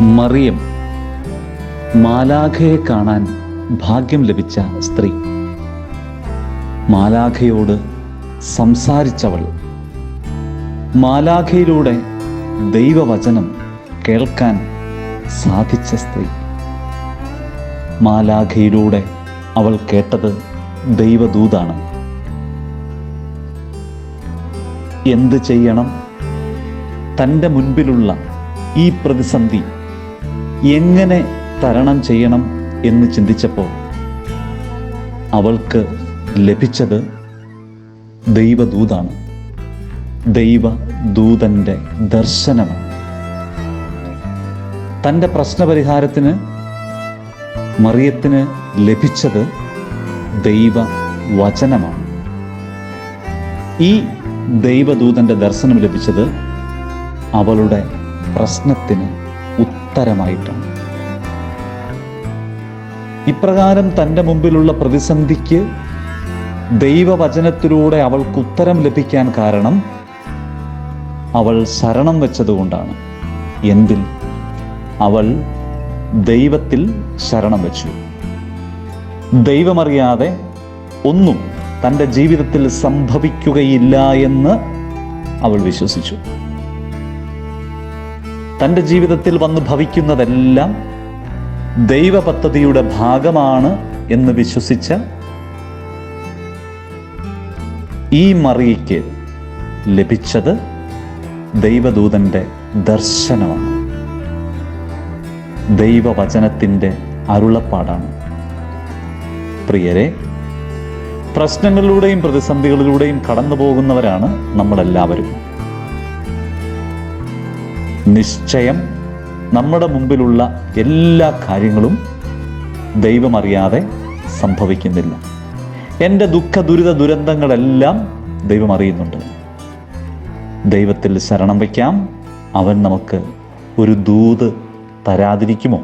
മറിയം. മാലാഖയെ കാണാൻ ഭാഗ്യം ലഭിച്ച സ്ത്രീ. മാലാഖയോട് സംസാരിച്ചവൾ. മാലാഖയിലൂടെ ദൈവവചനം കേൾക്കാൻ സാധിച്ച സ്ത്രീ. മാലാഖയിലൂടെ അവൾ കേട്ടത് ദൈവദൂതാണ്. എന്ത് ചെയ്യണം? തന്റെ മുൻപിലുള്ള ഈ പ്രതിസന്ധി എങ്ങനെ തരണം ചെയ്യണം എന്ന് ചിന്തിച്ചപ്പോൾ അവൾക്ക് ലഭിച്ചത് ദൈവദൂതാണ്. ദൈവദൂതന്റെ ദർശനമാണ്. തന്റെ പ്രശ്നപരിഹാരത്തിന് മറിയത്തിന് ലഭിച്ചത് ദൈവവചനമാണ്. ഈ ദൈവദൂതന്റെ ദർശനം ലഭിച്ചത് അവളുടെ പ്രശ്നത്തിന് ഉത്തരമായിട്ടാണ്. ഇപ്രകാരം തന്റെ മുമ്പിലുള്ള പ്രതിസന്ധിക്ക് ദൈവവചനത്തിലൂടെ അവൾക്ക് ഉത്തരം ലഭിക്കാൻ കാരണം അവൾ ശരണം വെച്ചതുകൊണ്ടാണ്. എന്തിൽ? അവൾ ദൈവത്തിൽ ശരണം വെച്ചു. ദൈവമറിയാതെ ഒന്നും തന്റെ ജീവിതത്തിൽ സംഭവിക്കുകയില്ല എന്ന് അവൾ വിശ്വസിച്ചു. തന്റെ ജീവിതത്തിൽ വന്ന് ഭവിക്കുന്നതെല്ലാം ദൈവ പദ്ധതിയുടെ ഭാഗമാണ് എന്ന് വിശ്വസിച്ച ഈ മറിയയ്ക്ക് ലഭിച്ചത് ദൈവദൂതന്റെ ദർശനമാണ്. ദൈവവചനത്തിന്റെ അരുളപ്പാടാണ്. പ്രിയരെ പ്രശ്നങ്ങളിലൂടെയും പ്രതിസന്ധികളിലൂടെയും കടന്നു പോകുന്നവരാണ് നമ്മളെല്ലാവരും. നിശ്ചയം നമ്മുടെ മുമ്പിലുള്ള എല്ലാ കാര്യങ്ങളും ദൈവമറിയാതെ സംഭവിക്കുന്നില്ല. എന്റെ ദുഃഖ ദുരിത ദുരന്തങ്ങളെല്ലാം ദൈവം അറിയുന്നുണ്ട്. ദൈവത്തിൽ ശരണം വയ്ക്കാം. അവൻ നമുക്ക് ഒരു ദൂത് തരാതിരിക്കുമോ?